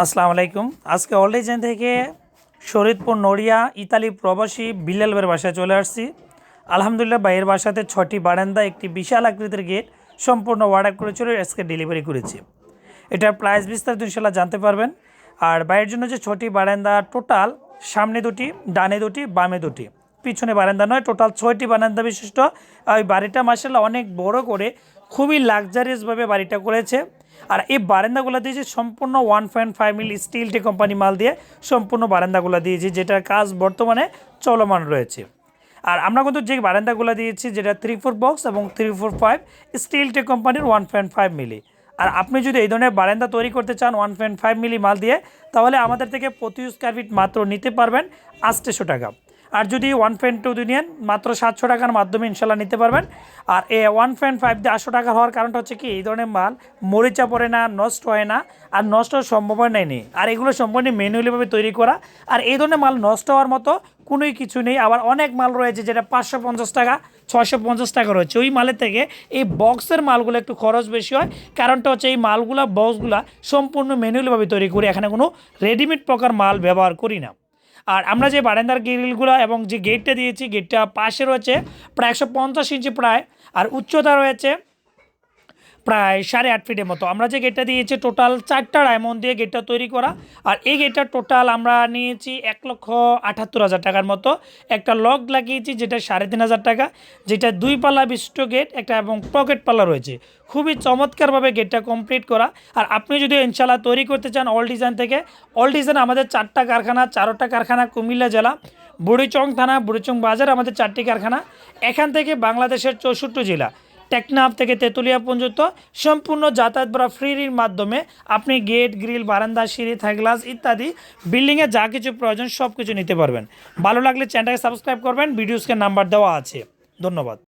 আসসালামু আলাইকুম। আজকে অলডিজেন থেকে শরীদপুর, নড়িয়া, ইতালি প্রবাসী বিল্লালবের বাসায় চলে আসছি। আলহামদুলিল্লাহ, বাইরের বাসাতে ছটি বারান্দা, একটি বিশাল আকৃতির গেট সম্পূর্ণ অর্ডার করেছিল আজকে ডেলিভারি করেছি। এটার প্রাইস বিস্তারিত ইনশাল্লাহ জানতে পারবেন। আর বাইরের জন্য যে ছটি বারান্দা টোটাল সামনে দুটি, ডানে দুটি, বামে দুটি। পিছনে বারান্দা নয় টোটাল ছয়টি বারান্দা বিশিষ্ট। ওই বাড়িটা মাসাল্লাহ অনেক বড় করে খুবই লাক্সারিয়াসভাবে বাড়িটা করেছে। আর এই বারান্দাগুলো দিয়েছি সম্পূর্ণ one point five mil steel টি কোম্পানি মাল দিয়ে সম্পূর্ণ বারান্দাগুলো দিয়েছি যেটার কাজ বর্তমানে চলমান রয়েছে। আর আমরা কিন্তু যে বারান্দাগুলো দিয়েছি, যেটা থ্রি ফোর বক্স এবং থ্রি ফোর ফাইভ স্টিল টি কোম্পানির ওয়ান পয়েন্ট ফাইভ মিলি আর আপনি যদি এই ধরনের বারান্দা তৈরি করতে চান ওয়ান পয়েন্ট ফাইভ মিলি মাল দিয়ে, তাহলে আমাদের থেকে প্রতি স্কোয়ার ফিট মাত্র নিতে পারবেন আটশোশো টাকা। আর যদি ওয়ান পয়েন্ট টু দিয়ে নেন, মাত্র সাতশো টাকার মাধ্যমে ইনশাল্লাহ নিতে পারবেন। আর এ ওয়ান পয়েন্ট ফাইভ দিয়ে আটশো টাকা হওয়ার কারণটা হচ্ছে কি, এই ধরনের মাল মরিচা পড়ে না, নষ্ট হয় না, আর নষ্ট হওয়ার সম্ভাবনাই নেই আর এগুলো সম্পূর্ণ ম্যানুয়ালিভাবে তৈরি করা। আর এই ধরনের মাল নষ্ট হওয়ার মতো কোনোই কিছু নেই। আবার অনেক মাল রয়েছে যেটা পাঁচশো পঞ্চাশ টাকা ছশো পঞ্চাশ টাকা রয়েছে। ওই মালের থেকে এই বক্সের মালগুলো একটু খরচ বেশি হয়। কারণটা হচ্ছে এই মালগুলা বক্সগুলা সম্পূর্ণ ম্যানুয়ালিভাবে তৈরি করি। এখানে কোনো রেডিমেড প্রকার মাল ব্যবহার করি না। আর আমরা যে বারান্দার গ্রিলগুলো এবং যে গেটটা দিয়েছি, গেটটা পাশে রয়েছে, প্রায় একশো পঞ্চাশ ইঞ্চি প্রায়, আর উচ্চতা রয়েছে প্রায় সাড়ে আট ফিটের মতো। আমরা যে গেটটা দিয়েছি টোটাল চারটা ডায়মন্ড দিয়ে গেটটা তৈরি করা। আর এই গেটটা টোটাল আমরা নিয়েছি এক লক্ষ আটাত্তর হাজার টাকার মতো। একটা লক লাগিয়েছি যেটা সাড়ে তিন হাজার টাকা, যেটা দুই পাল্লা বিশিষ্ট গেট একটা এবং পকেট পাল্লা রয়েছে। খুবই চমৎকারভাবে গেটটা কমপ্লিট করা। আর আপনি যদি ইনশাল্লাহ তৈরি করতে চান অল ডিজাইন থেকে অল ডিজাইন আমাদের চারটা কারখানা, চারোটা কারখানা, কুমিল্লা জেলা, বুড়িচং থানা, বুড়িচং বাজার, আমাদের চারটি কারখানা। এখান থেকে বাংলাদেশের চৌষট্টি জেলা। টেকনাফ থেকে তেঁতুলিয়া পর্যন্ত সম্পূর্ণ যাতায়াত বা ফ্রির মাধ্যমে আপনি গেট গ্রিল বারান্দা, সিঁড়ি থাকলাস ইত্যাদি বিল্ডিংয়ে যা কিছু প্রয়োজন সব কিছু নিতে পারবেন। ভালো লাগলে চ্যানেলটাকে সাবস্ক্রাইব করবেন ভিডিওসকে নাম্বার দেওয়া আছে। ধন্যবাদ।